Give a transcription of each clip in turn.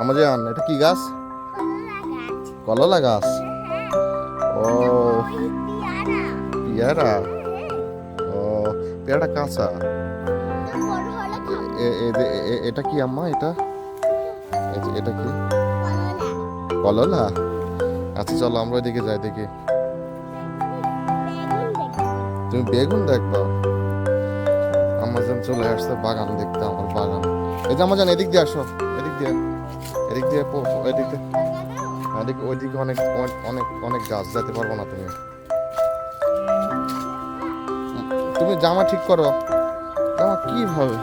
আমাদের আন, এটা কি গাছ? কললা গাছ ও, পেয়ারা। ও পেয়ারা কাঁচা। এটা কি আম্মা এটা? এটা কি? কললা। আচ্ছা চলো আমরা ওইদিকে যাই দেখি। তুমি বেগুন দেখবা আমাজন চলে আসছে, বাগান দেখতে, আমার বাগান। এই যে আমাজন এদিক দিয়ে আসো, এদিক দিয়ে এদিক দিয়ে এদিক দিয়ে। এদিক, ওইদিকে অনেক, অনেক- অনেক গাছ, যেতে পারব না তুমি। তুমি জামা ঠিক করো। জামা কীভাবে?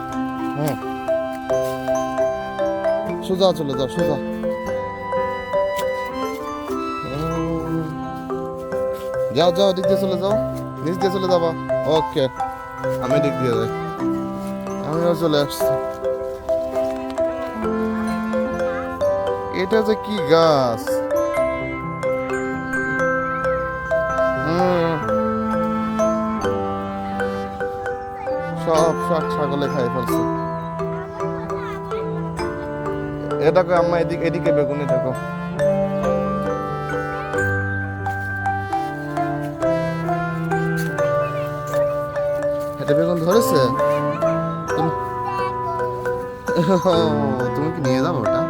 হ্যাঁ। সোজা চলে যাও, সোজা। যাও যাও, এদিক দিয়ে চলে যাও। নিচ দিয়ে চলে যাবা। ওকে। আমি দিক দিয়ে যাই। আমিও চলে আসছি। এটা যে কি গাছ? সব শাক ছাগলে খাই ফেলছে। এ দেখো আম্মা, এদিকে এদিকে বেগুনে দেখো। এটা বেগুন ধরেছে? তুমি কি নিয়ে যাব ওটা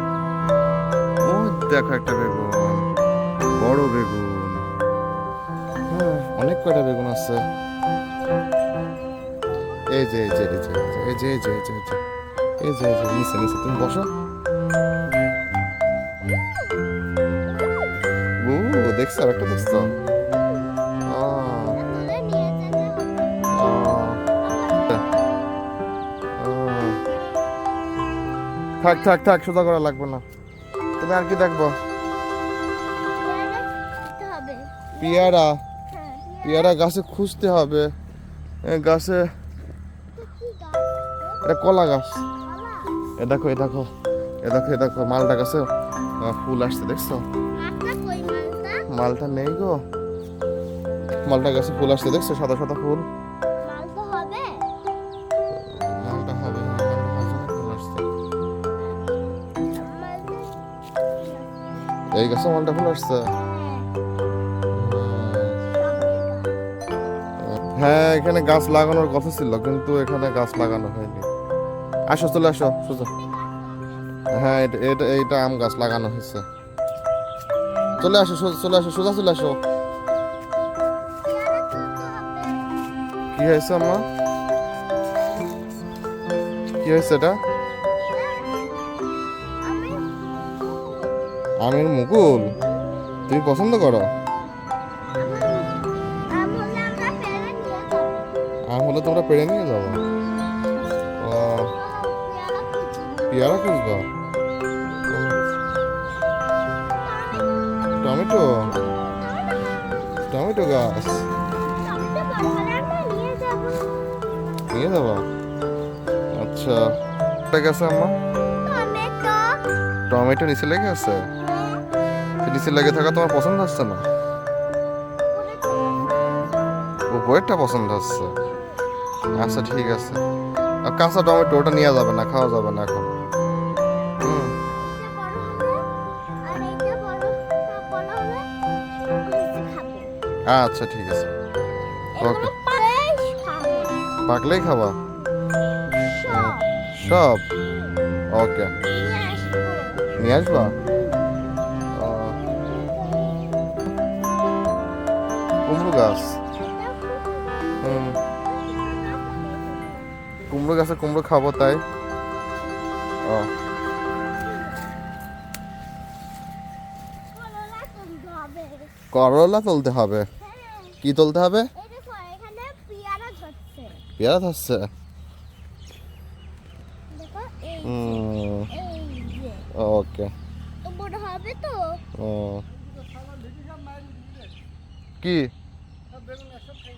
ও দেখো একটা বেগুন বড় বেগুন হ্যাঁ অনেক কয়টা বেগুন আছে এই যে এই যে এই যে এই যে এই যে এই যে এই যে এই যে নিচে নিচে তুমি বসো ও দেখছ আর একটা দেখছ থাক থাক থাক, সোজা করা লাগবে না। তুমি আর কি দেখব? পেয়ারা। পেয়ারা গাছে খুঁজতে হবে। গাছে এটা কলা গাছ। এ দেখো এ দেখো। এ দেখো এ দেখো, মালটা গাছে ফুল আসছে, দেখছ? মালটা নেই গো। মালটা গাছে ফুল আসছে, দেখছ? সাদা সাদা ফুল। এই গাছে মালটা ফুল আসছে। হ্যাঁ এখানে গাছ লাগানোর কথা ছিল, কিন্তু এখানে গাছ লাগানো হয়নি। আসো, চলে আসো, সোজা। হ্যাঁ এটা এটা এইটা আম গাছ লাগানো হয়েছে। চলে আসো চলে আসো, সোজা চলে আসো। কি হয়েছে, আম্মা? কি হয়েছে এটা? আমের মুকুল? তুমি পছন্দ করো? আম হলে তোমরা পেড়ে নিয়ে যাব পেয়ারা খুঁজবা? টমেটো? টমেটো গাছ? নিয়ে যাব। আচ্ছা। লেগে আছে আম্মা? টমেটো নিচে লেগে আছে? নিচে লেগে থাকা তোমার পছন্দ হচ্ছে না? উপরেরটা পছন্দ হচ্ছে। আচ্ছা ঠিক আছে। আর কাঁচা টমেটো ওটা নেওয়া যাবে না খাওয়া যাবে না এখন। আচ্ছা ঠিক আছে। ওকে। পাকলেই খাবা। সব। ওকে। নিয়ে আসবা? কুমড়ো গাছ। হুম। কুমড়ো গাছে কুমড়ো খাব তাই। ও। করলা তুলতে হবে। কি তুলতে হবে? পেয়ারা ধরছে। হুম। ওকে বড় হবে তো? ও। কি? বেগুন একসাথে